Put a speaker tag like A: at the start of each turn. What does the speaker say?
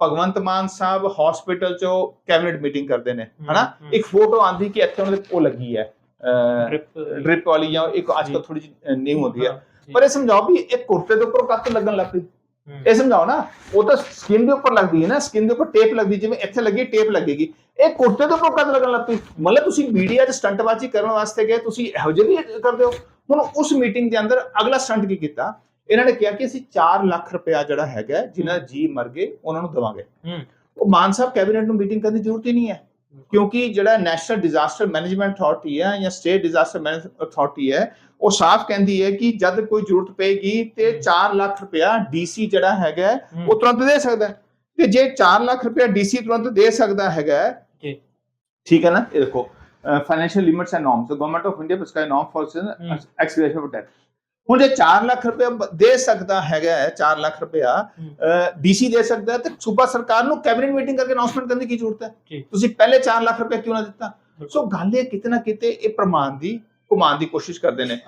A: Bhagwant Mann Sahib hospital ਚੋਂ cabinet meeting ਕਰਦੇ ਨੇ ਹਨਾ। ਇੱਕ ਫੋਟੋ ਆਂਦੀ ਕਿ ਇੱਥੇ ਉਹਨਾਂ ਦੇ ਉਹ ਲੱਗੀ ਹੈ
B: ਡ੍ਰਿਪ
A: ਵਾਲੀ। ਜਾਂ ਇੱਕ ਅੱਜ
B: ਜੀ।
A: ਕੱਲ੍ਹ ਥੋੜੀ ਜਿਹੀ ਨਿਊ ਹੁੰਦੀ ਹੈ। ਪਰ ਇਹ ਸਮਝਾਓ ਵੀ ਇਹ ਕੁਰਤੇ ਦੇ ਉੱਪਰ ਕੱਤ ਲੱਗਣ ਲੱਗ ਪਈ। ਇਹ ਸਮਝਾਓ ਨਾ ਉਹ ਤਾਂ ਸਕਿਨ ਦੇ ਉੱਪਰ ਲੱਗਦੀ ਹੈ ਨਾ ਸਕਿਨ ਦੇ ਉੱਪਰ ਟੇਪ ਲੱਗਦੀ ਜਿਵੇਂ ਇੱਥੇ ਲੱਗੀ ਟੇਪ ਲੱਗੇਗੀ। ਇਹ ਕੁਰਤੇ ਦੇ ਉੱਪਰ ਕੱਤ ਲੱਗਣ ਲੱਗ ਪਈ। ਮਤਲਬ ਤੁਸੀਂ ਮੀਡੀਆ 'ਚ ਸਟੰਟਬਾਜ਼ੀ ਕਰਨ ਵਾਸਤੇ ਗਏ ਤੁਸੀਂ ਇਹੋ ਜਿਹੀ ਵੀ ਕਰਦੇ ਹੋ। ਹੁਣ ਉਸ ਮੀਟਿੰਗ ਦੇ ਅੰਦਰ ਅਗਲਾ ਸਟੰਟ ਕੀ ਕੀਤਾ? ਇਹਨਾਂ ਨੇ ਕਿਹਾ ਕਿ ਅਸੀਂ 4 ਲੱਖ ਰੁਪਇਆ ਜਿਹੜਾ ਹੈਗਾ ਜਿਨ੍ਹਾਂ ਦੇ ਜੀ ਮਰ ਗਏ ਉਹਨਾਂ ਨੂੰ ਦਵਾਂਗੇ। ਉਹ ਮਾਨ ਸਾਹਿਬ ਕੈਬਨਿਟ ਨੂੰ ਮੀਟਿੰਗ ਕਰਨ ਦੀ ਜ਼ਰੂਰਤ ਹੀ ਨਹੀਂ ਹੈ ਕਿਉਂਕਿ ਜਿਹੜਾ ਨੈਸ਼ਨਲ ਡਿਜ਼ਾਸਟਰ ਮੈਨੇਜਮੈਂਟ ਅਥਾਰਟੀ ਹੈ ਜਾਂ ਸਟੇਟ ਡਿਜ਼ਾਸਟਰ ਮੈਨੇਜਮੈਂਟ ਅਥਾਰਟੀ ਹੈ ਉਹ ਸਾਫ਼ ਕਹਿੰਦੀ ਹੈ ਕਿ ਜਦ ਕੋਈ ਜ਼ਰੂਰਤ ਪਏਗੀ ਤੇ 4 ਲੱਖ ਰੁਪਇਆ ਡੀਸੀ ਜਿਹੜਾ ਹੈਗਾ ਉਹ ਤੁਰੰਤ ਦੇ ਸਕਦਾ। ਤੇ ਜੇ 4 ਲੱਖ ਰੁਪਇਆ ਡੀਸੀ ਤੁਰੰਤ ਦੇ ਸਕਦਾ ਹੈਗਾ। ਠੀਕ ਹੈ ਨਾ? ਇਹ ਦੇਖੋ financial limits and norms government of India norm for
B: ਹਮ।
A: ਐਕਸਪੀਰੀਅੰਸ ਆਫ ਡੈਥ ਹੁਣ ਜੇ 4 ਲੱਖ ਬ- ਦੇ ਸਕਦਾ ਹੈਗਾ ਹੈ 4 ਲੱਖ ਰੁਪਇਆ
B: ਹਮ।
A: ਡੀਸੀ ਦੇ ਸਕਦਾ ਹੈ ਤੇ ਸੂਬਾ ਸਰਕਾਰ ਨੂੰ ਕੈਬਨਿਟ ਮੀਟਿੰਗ ਕਰਕੇ ਅਨਾਉਂਸਮੈਂਟ ਕਰਨ ਦੀ ਕੀ ਜ਼ਰੂਰਤ ਹੈ। ਤੁਸੀਂ ਪਹਿਲੇ 4 ਲੱਖ ਰੁਪਇਆ ਕਿਉਂ ਨਾ ਦਿੱਤਾ। ਸੋ ਗੱਲ ਇਹ ਕਿਤੇ ਨਾ ਕਿਤੇ ਇਹ ਪ੍ਰਮਾਣ ਦੀ ਘੁਮਾਉਣ ਦੀ ਕੋਸ਼ਿਸ਼ ਕਰਦੇ ਨੇ